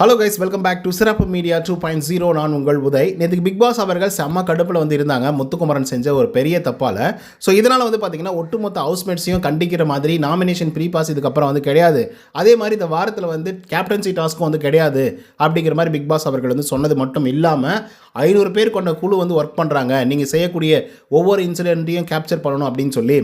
Hello guys welcome back to சிறப்பு media two point zero நான் உங்கள் உதய். நேற்றுக்கு பிக் பாஸ் அவர்கள் செம்ம கடுப்பில் வந்து இருந்தாங்க முத்துக்குமரன் செஞ்ச ஒரு பெரிய தப்பால். ஸோ இதனால் வந்து பார்த்தீங்கன்னா ஒட்டுமொத்த ஹவுஸ்மேட்ஸையும் கண்டிக்கிற மாதிரி நாமினேஷன் ப்ரீ பாஸ் இதுக்கப்புறம் வந்து கிடையாது. அதே மாதிரி இந்த வாரத்தில் வந்து கேப்டன்சி டாஸ்க்கும் வந்து கிடையாது அப்படிங்கிற மாதிரி பிக் பாஸ் அவர்கள் வந்து சொன்னது மட்டும் இல்லாமல் ஐநூறு பேர் கொண்ட குழு வந்து ஒர்க் பண்ணுறாங்க நீங்கள் செய்யக்கூடிய ஒவ்வொரு இன்சிடென்ட்டையும் கேப்சர் பண்ணணும் அப்படின்னு சொல்லி.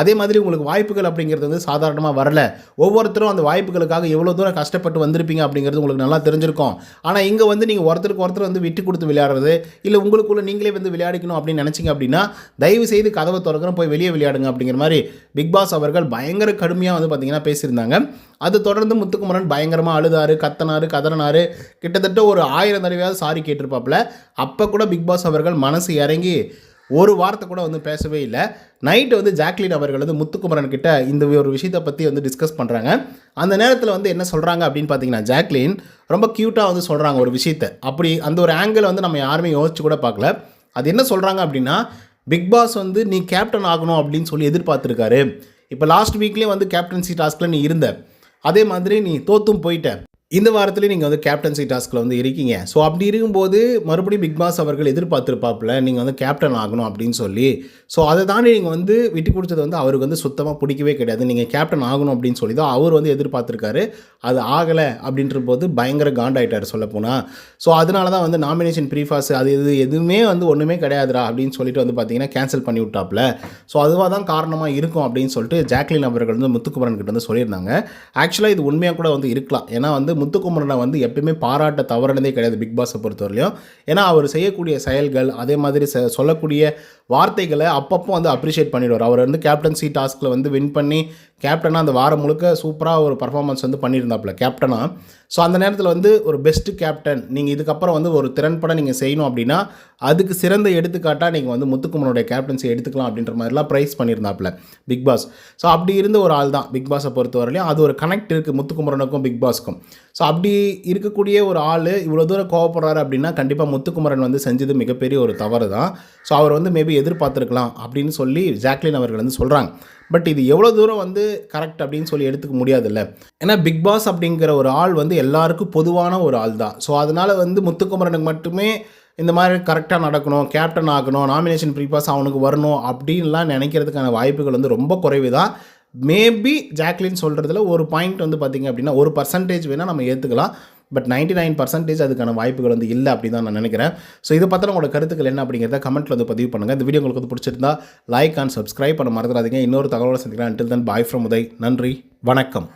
அதே மாதிரி உங்களுக்கு வாய்ப்புகள் அப்படிங்கிறது வந்து சாதாரணமாக வரல. ஒவ்வொருத்தரும் அந்த வாய்ப்புகளுக்காக எவ்வளோ தூரம் கஷ்டப்பட்டு வந்திருப்பீங்க அப்படிங்கிறது உங்களுக்கு நல்லா தெரிஞ்சிருக்கும். ஆனால் இங்கே வந்து நீங்கள் ஒருத்தருக்கு ஒருத்தர் வந்து விட்டு கொடுத்து விளையாடுறது இல்லை உங்களுக்குள்ள நீங்களே வந்து விளையாடிக்கணும் அப்படின்னு நினச்சிங்க அப்படின்னா தயவு செய்து கதவை திறக்கிறோம் போய் வெளியே விளையாடுங்க அப்படிங்கிற மாதிரி பிக் பாஸ் அவர்கள் பயங்கர கடுமையாக வந்து பார்த்தீங்கன்னா பேசியிருந்தாங்க. அது தொடர்ந்து முத்துக்குமரன் பயங்கரமாக அழுதாரு கத்தனாரு கதறனார். கிட்டத்தட்ட ஒரு ஆயிரம் தடவையாவது சாரி கேட்டிருப்பாப்புல. அப்போ கூட பிக் பாஸ் அவர்கள் மனசு இறங்கி ஒரு வார்த்தை கூட வந்து பேசவே இல்லை. நைட்டு வந்து ஜாக்லின் அவர்கள் வந்து முத்துக்குமரன் கிட்ட இந்த ஒரு விஷயத்தை பற்றி வந்து டிஸ்கஸ் பண்ணுறாங்க அந்த நேரத்தில் வந்து என்ன சொல்கிறாங்க அப்படின்னு பார்த்தீங்கன்னா ஜாக்லின் ரொம்ப க்யூட்டாக வந்து சொல்கிறாங்க ஒரு விஷயத்தை. அப்படி அந்த ஒரு ஆங்கிள் வந்து நம்ம யாருமே யோசிச்சு கூட பார்க்கல. அது என்ன சொல்கிறாங்க அப்படின்னா பிக் பாஸ் வந்து நீ கேப்டன் ஆகணும் அப்படின்னு சொல்லி எதிர்பார்த்துருக்காரு. இப்போ லாஸ்ட் வீக்லேயே வந்து கேப்டன்சி டாஸ்கில் நீ இருந்த. அதே மாதிரி நீ தோத்தும் போயிட்ட. இந்த வாரத்துலேயும் நீங்கள் வந்து கேப்டன்சி டாஸ்கில் வந்து இருக்கீங்க. ஸோ அப்படி இருக்கும்போது மறுபடியும் பிக் பாஸ் அவர்கள் எதிர்பார்த்துருப்பாப்பில் நீங்கள் வந்து கேப்டன் ஆகணும் அப்படின்னு சொல்லி. ஸோ அதை தாண்டி நீங்கள் வந்து விட்டு கொடுத்தது வந்து அவருக்கு வந்து சுத்தமாக பிடிக்கவே கிடையாது. நீங்கள் கேப்டன் ஆகணும் அப்படின்னு சொல்லி தான் அவர் வந்து எதிர்பார்த்துருக்காரு. அது ஆகலை அப்படின்ற போது பயங்கர காண்டாயிட்டார் சொல்லப்போனால் ஸோ அதனால தான் வந்து நாமினேஷன் ப்ரீஃபாஸ் அது இது எதுவுமே வந்து ஒன்றுமே கிடையாதுடா அப்படின்னு சொல்லிட்டு வந்து பார்த்தீங்கன்னா கேன்சல் பண்ணி விட்டாப்புல. ஸோ அதுவாக தான் காரணமாக இருக்கும் அப்படின்னு சொல்லிட்டு ஜாக்லின் அவர்கள் வந்து முத்துக்குமரன் கிட்ட வந்து சொல்லியிருந்தாங்க. ஆக்சுவலாக இது உண்மையாக கூட வந்து இருக்கலாம். ஏன்னா வந்து முத்துக்குமரனை வந்து எப்பயுமே பாராட்ட தவறுனதே கிடையாது பிக் பாஸை பொறுத்தவரையிலையும் ஏன்னா அவர் செய்யக்கூடிய செயல்கள் அதே மாதிரி சொல்லக்கூடிய வார்த்தைகளை அப்பப்போ வந்து அப்ரிஷியேட் பண்ணிடுவார். அவர் வந்து கேப்டன்சி டாஸ்கில் வந்து வின் பண்ணி கேப்டனாக அந்த வாரம் முழுக்க சூப்பராக ஒரு பர்ஃபார்மன்ஸ் வந்து பண்ணியிருந்தாப்புல கேப்டனாக ஸோ அந்த நேரத்தில் வந்து ஒரு பெஸ்ட்டு கேப்டன் நீங்கள் இதுக்கப்புறம் வந்து ஒரு திறன்பட நீங்கள் செய்யணும் அப்படின்னா அதுக்கு சிறந்த எடுத்துக்காட்டாக நீங்கள் வந்து முத்துக்குமரனுடைய கேப்டன்சி எடுத்துக்கலாம் அப்படின்ற மாதிரிலாம் ப்ரைஸ் பண்ணியிருந்தாப்புல பிக் பாஸ் ஸோ அப்படி இருந்த ஒரு ஆள் தான் பிக் பாஸை பொறுத்தவரையிலையும் அது ஒரு கனெக்ட் இருக்குது முத்துக்குமரனுக்கும் பிக் பாஸ்க்கும் ஸோ அப்படி இருக்கக்கூடிய ஒரு ஆள் இவ்வளோ தூரம் கோவப்படுறாரு அப்படின்னா கண்டிப்பாக முத்துக்குமரன் வந்து செஞ்சது மிகப்பெரிய ஒரு தவறு தான். ஸோ அவர் வந்து மேபி எதிர்பார்த்துருக்கலாம் அப்படின்னு சொல்லி ஜாக்லின் அவர்கள் வந்து சொல்கிறாங்க பட் இது எவ்வளோ தூரம் வந்து கரெக்ட் அப்படின்னு சொல்லி எடுத்துக்க முடியாதுல்ல. ஏன்னா பிக் பாஸ் அப்படிங்கிற ஒரு ஆள் வந்து எல்லாருக்கும் பொதுவான ஒரு ஆள் தான். ஸோ அதனால் வந்து முத்துக்குமரனுக்கு மட்டுமே இந்த மாதிரி கரெக்டாக நடக்கணும் கேப்டன் ஆகணும் நாமினேஷன் ப்ரீபாஸ் அவனுக்கு வரணும் அப்படின்லாம் நினைக்கிறதுக்கான வாய்ப்புகள் வந்து ரொம்ப குறைவு தான் மேபி ஜாக்லின் சொல்கிறதுல ஒரு பாயிண்ட் வந்து பார்த்திங்க அப்படின்னா ஒரு பர்சன்டேஜ் வேணால் நம்ம ஏற்றுக்கலாம் பட் 99% நைன் பர்சன்டேஜ் அதுக்கான வாய்ப்புகள் வந்து இல்லை அப்படி தான் நான் நினைக்கிறேன். ஸோ இதை பற்றின உங்களோட கருத்துக்கள் என்ன அப்படிங்கிறத கமெண்ட்டில் வந்து பதிவு பண்ணுங்கள் இந்த வீடியோ உங்களுக்கு வந்து பிடிச்சிருந்தா லைக் அண்ட் சப்ஸ்கிரைப் பண்ண மறந்துடாதீங்க. இன்னொரு தகவலை சந்திக்கிறேன் until then bye from Uday. நன்றி. வணக்கம்.